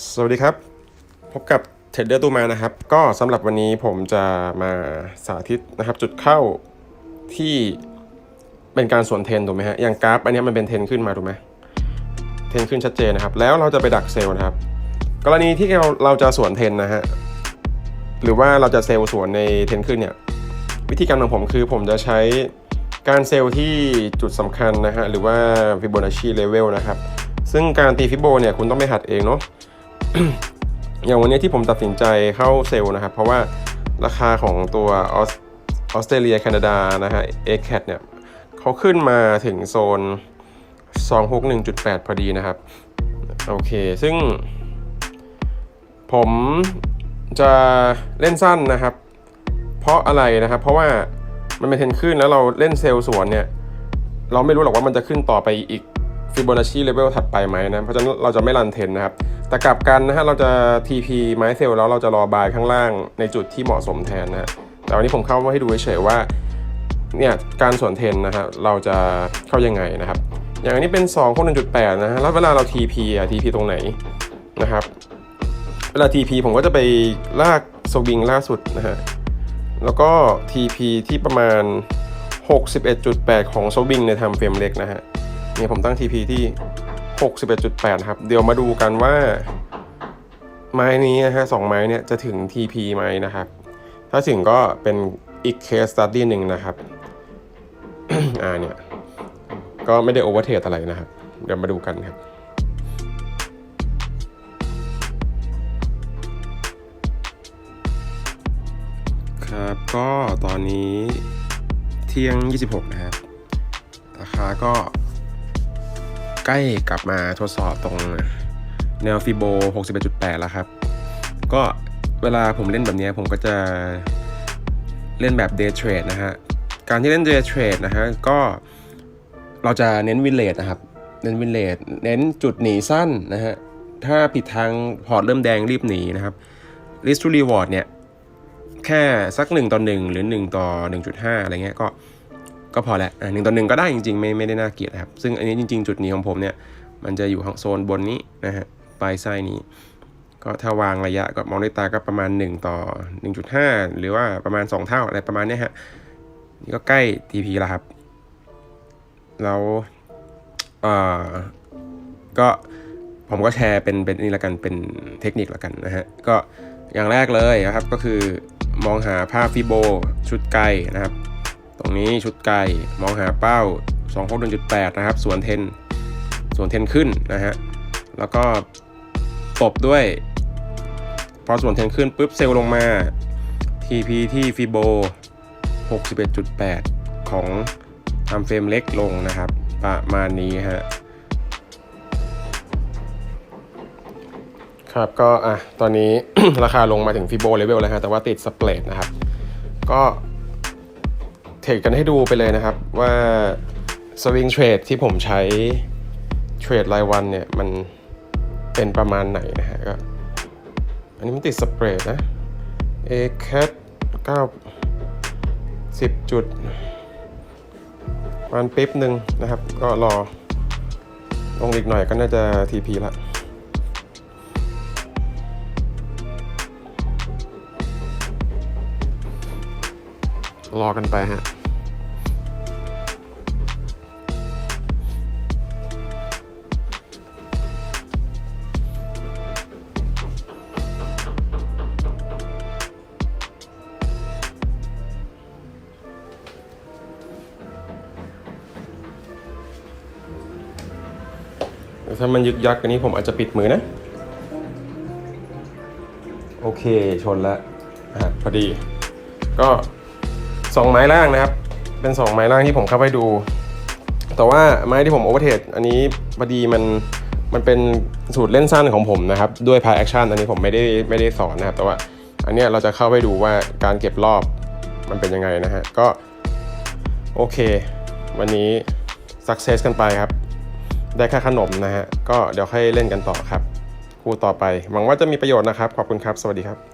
สวัสดีครับ พบกับเทรดเดอร์ตูมานะครับ ก็สำหรับวันนี้ผมจะมาสาธิตนะครับ จุดเข้าที่เป็นการสวนเทนถูกไหมฮะอย่างกราฟอันนี้มันเป็นเทนขึ้นมาถูกไหมเทนขึ้นชัดเจนนะครับ แล้วเราจะไปดักเซลล์นะครับ กรณีที่เราเราจะสวนเทนนะฮะหรือว่าเราจะเซลล์สวนในเทนขึ้นเนี่ยวิธีการของผมคือผมจะใช้การเซลล์ที่จุดสำคัญนะฮะหรือว่า Fibonacci level นะครับซึ่งการตีฟิโบเนี่ยคุณต้องไปหัดเองเนาะ อย่างวันนี้ที่ผมตัดสินใจเข้าเซลล์นะครับ เพราะว่าราคาของตัวออสเตรเลียแคนาดานะฮะเอแคเนี่ยเขาขึ้นมาถึงโซน 261.8 พอดีนะครับ โอเค ซึ่ง ผมจะเล่นสั้นนะครับ เพราะอะไรนะครับ เพราะว่ามันเป็นเทนขึ้นแล้วเราเล่นเซลล์สวนเนี่ย เราไม่รู้หรอกว่ามันจะขึ้นต่อไปอีก Fibonacci level ถัดไปไหมนะ เพราะฉะนั้นเราจะไม่รันเทนนะครับ แต่กลับกันนะฮะเราจะ TP ไม้เซลแล้วเราจะรอบายข้างล่างในจุดที่เหมาะสมแทนนะฮะแต่วันนี้ผมเข้ามาให้ดูเฉยๆว่าเนี่ยการสวนเทนนะฮะเราจะเข้ายังไงนะครับ อย่างอันนี้เป็น2คูณ1.8นะฮะแล้วเวลาเรา TP อะ TP ตรงไหนนะครับ เวลา TP ผมก็จะไปลากสวิงล่าสุดนะฮะแล้วก็ TP ที่ประมาณ 61.8 ของสวิงในทำเฟรมเล็กนะฮะ เนี่ยผมตั้ง TP ที่ 61.8 นะครับ เดี๋ยวมาดูกันว่า ไม้นี้นะฮะสองไม้เนี่ยจะถึง TP ไหมนะครับ ถ้าถึงก็เป็นอีกเคสตัดดี้หนึ่งนะครับ อ่าเนี่ย ก็ไม่ได้โอเวอร์เทรดอะไรนะครับ เดี๋ยวมาดูกันครับครับก็ตอนนี้เที่ยง 26 นะครับ ราคาก็ ใกล้กลับมาทดสอบตรงแนวฟิโบ 61.8 แล้วครับ ก็เวลาผมเล่นแบบนี้ผมก็จะเล่นแบบ day trade นะฮะ การที่เล่น day trade นะฮะ ก็เราจะเน้นวินเลทนะครับ เน้นวินเลทเน้นจุดหนีสั้นนะฮะ ถ้าผิดทางพอร์ตเริ่มแดงรีบหนีนะครับ risk to reward เนี่ย แค่สัก 1 ต่อ 1 หรือ 1 ต่อ 1.5 อะไรเงี้ยก็ ก็พอแล้วอะหนึ่งต่อหนึ่งก็ได้จริงๆไม่ไม่ได้น่าเกลียดครับ ซึ่งอันนี้จริง ๆ จุดนี้ของผมเนี่ย มันจะอยู่โซนบนนี้นะฮะปลายไส้นี้ ก็ถ้าวางระยะก็มองด้วยตาก็ประมาณ 1 ต่อ 1.5 หรือว่าประมาณ 2 เท่าอะไรประมาณเนี้ยฮะนี่ก็ใกล้ TP แล้วครับ แล้วอ่าก็ผมก็แชร์เป็นเป็นนี่ละกันเป็นเทคนิคละกันนะฮะก็อย่างแรกเลยนะครับก็คือมองหาภาพฟิโบชุดไกลนะครับ รงนี้ชุดไกลมองหาเป้า 2 6 1.8 นะครับ ส่วนเทน ส่วนเทนขึ้นนะฮะ แล้วก็ตบด้วย พอส่วนเทนขึ้นปุ๊บเซลล์ลงมา TP ที่ฟิโบ 61.8 ของทำเฟรมเล็กลงนะครับ ประมาณนี้ฮะครับก็อะตอนนี้ราคาลงมาถึงฟิโบเลเวลแล้วฮะแต่ว่าติดสเปรดนะครับ ก็ เทรดกันให้ดูไปเลยนะครับว่าสวิงเทรดที่ผมใช้เทรดรายวันเนี่ยมันเป็นประมาณไหนนะฮะก็อันนี้มันติดสเปรดนะ a c a t 9 10 จุดประมันปิ๊บหนึ่งนะครับ ก็รอลงอีกหน่อยก็น่าจะ TP ละ รอกันไปฮะถ้ามันยึกยักอันนี้ผมอาจจะปิดมือนะ โอเคชนแล้วพอดี ก็ สองไม้ล่างนะครับ เป็นสองไม้ล่างที่ผมเข้าไปดู แต่ว่าไม้ที่ผมโอเวอร์เทรดอันนี้พอดีมันมันเป็นสูตรเล่นสั้นของผมนะครับ ด้วยพายแอคชั่นอันนี้ผมไม่ได้ไม่ได้สอนนะครับ แต่ว่าอันเนี้ยเราจะเข้าไปดูว่าการเก็บรอบมันเป็นยังไงนะฮะ ก็โอเค วันนี้สักเซสกันไปครับ ได้ค่าขนมนะฮะ ก็เดี๋ยวค่อยเล่นกันต่อครับ คู่ต่อไป หวังว่าจะมีประโยชน์นะครับ ขอบคุณครับ สวัสดีครับ